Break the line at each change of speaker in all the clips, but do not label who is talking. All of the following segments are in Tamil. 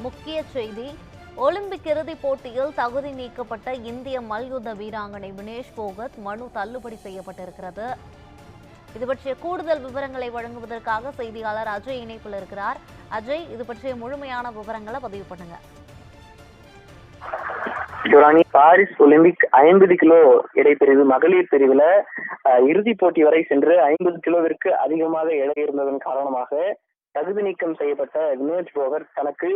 முக்கிய செய்தி. ஒலிம்பிக் இறுதிப் போட்டியில் தகுதி நீக்கப்பட்ட இந்திய மல்யுத்த வீராங்கனை வினேஷ் போகத் மனு தள்ளுபடி செய்யப்பட்டிருக்கிறது. இது பற்றிய கூடுதல் விவரங்களை வழங்குவதற்காக செய்தியாளர் அஜய் இணைப்பில் இருக்கிறார். அஜய் இது பற்றிய முழுமையான விவரங்களை பதிவு பண்ணுங்க.
யுரானி பாரிஸ் ஒலிம்பிக் ஐம்பது கிலோ இடைப்பிரிவு மகளிர் பிரிவுல அஹ், இறுதிப் போட்டி வரை சென்று ஐம்பது கிலோவிற்கு அதிகமாக எடை இருந்ததன் காரணமாக தகுதி நீக்கம் செய்யப்பட்ட வினோஜ் போகர் தனக்கு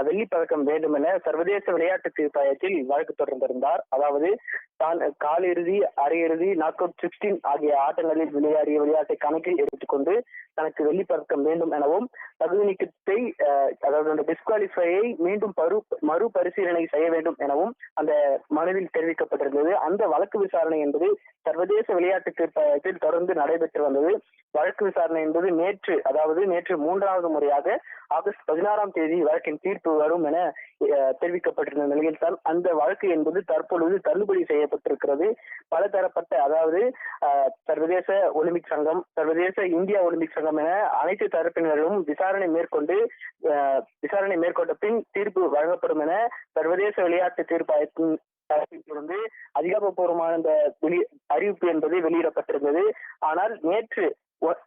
வெள்ளி பதக்கம் வேண்டும் என சர்வதேச விளையாட்டு தீர்ப்பாயத்தில் வழக்கு தொடர்ந்திருந்தார். அதாவது தான் காலிறுதி அரையிறுதி நாக் அவுட் சிக்ஸ்டீன் ஆகிய ஆட்டங்களில் விளையாடிய விளையாட்டை கணக்கில் எடுத்துக்கொண்டு தனக்கு வெள்ளிப்பதக்கம் வேண்டும் எனவும் தகுதி நீக்கத்தை அதாவது அந்த டிஸ்குவாலிஃபையை மீண்டும் பரு மறுபரிசீலனை செய்ய வேண்டும் எனவும் அந்த மனுவில் தெரிவிக்கப்பட்டிருந்தது. அந்த வழக்கு விசாரணை என்பது சர்வதேச விளையாட்டு தீர்ப்பாயத்தில் தொடர்ந்து நடைபெற்று வந்தது. வழக்கு விசாரணை என்பது நேற்று அதாவது நேற்று மூன்றாவது முறையாக ஆகஸ்ட் பதினாறாம் தேதி வழக்கின் தீர்ப்பு வரும் என தெரிவிக்கப்பட்டிருந்த நிலையில் தான் அந்த வழக்கு என்பது தற்பொழுது தள்ளுபடி செய்ய செய்யப்பட்டிருக்கிறது பலதரப்பட்ட அதாவது சர்வதேச ஒலிம்பிக் சங்கம் சர்வதேச இந்தியா ஒலிம்பிக் சங்கம் என அனைத்து தரப்பினரும் விசாரணை மேற்கொண்டு விசாரணை மேற்கொண்ட பின் தீர்ப்பு வழங்கப்படும் என சர்வதேச விளையாட்டு தீர்ப்பாயத்தின் தரப்பிலிருந்து அதிகாரப்பூர்வமான இந்த அறிவிப்பு என்பது வெளியிடப்பட்டிருந்தது. ஆனால் நேற்று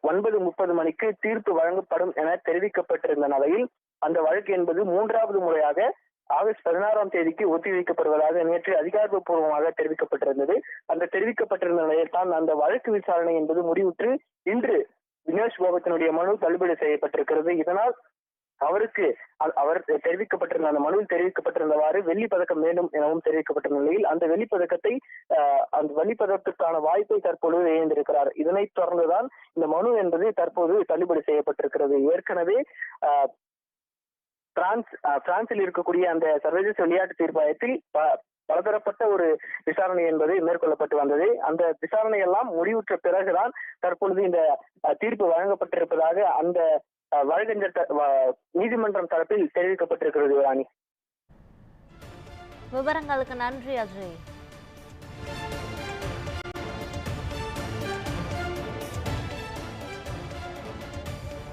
ஒன்பது முப்பது மணிக்கு தீர்ப்பு வழங்கப்படும் என தெரிவிக்கப்பட்டிருந்த நிலையில் அந்த வழக்கு என்பது மூன்றாவது முறையாக ஆகஸ்ட் பதினாறாம் தேதிக்கு ஒத்திவைக்கப்படுவதாக நேற்று அதிகாரப்பூர்வமாக தெரிவிக்கப்பட்டிருந்தது. அந்த தெரிவிக்கப்பட்டிருந்த நிலையில் தான் அந்த வழக்கு விசாரணை என்பது முடிவுற்று இன்று வினேஷ் போகத்தினுடைய மனு தள்ளுபடி செய்யப்பட்டிருக்கிறது. இதனால் அவருக்கு அவர் தெரிவிக்கப்பட்டிருந்த அந்த மனுவில் தெரிவிக்கப்பட்டிருந்தவாறு வெள்ளி பதக்கம் வேண்டும் எனவும் தெரிவிக்கப்பட்டிருந்த நிலையில் அந்த வெள்ளி பதக்கத்தை அந்த வெள்ளி பதக்கத்துக்கான வாய்ப்பை தற்பொழுது இழந்திருக்கிறார். இதனைத் தொடர்ந்துதான் இந்த மனு என்பது தற்போது தள்ளுபடி செய்யப்பட்டிருக்கிறது. ஏற்கனவே பிரான்ஸ் அஹ், பிரான்சில் இருக்கக்கூடிய அந்த சர்வதேச விளையாட்டு தீர்ப்பாயத்தில் ப- பலதரப்பட்ட ஒரு விசாரணை என்பது மேற்கொள்ளப்பட்டு வந்தது. அந்த விசாரணை எல்லாம் முடிவுற்ற பிறகுதான் தற்பொழுது இந்த தீர்ப்பு வழங்கப்பட்டிருப்பதாக அந்த வழக்கறிஞர் வ- நீதிமன்றம் தரப்பில் தெரிவிக்கப்பட்டிருக்கிறது ராணி.
விவரங்களுக்கு நன்றி அஜய்.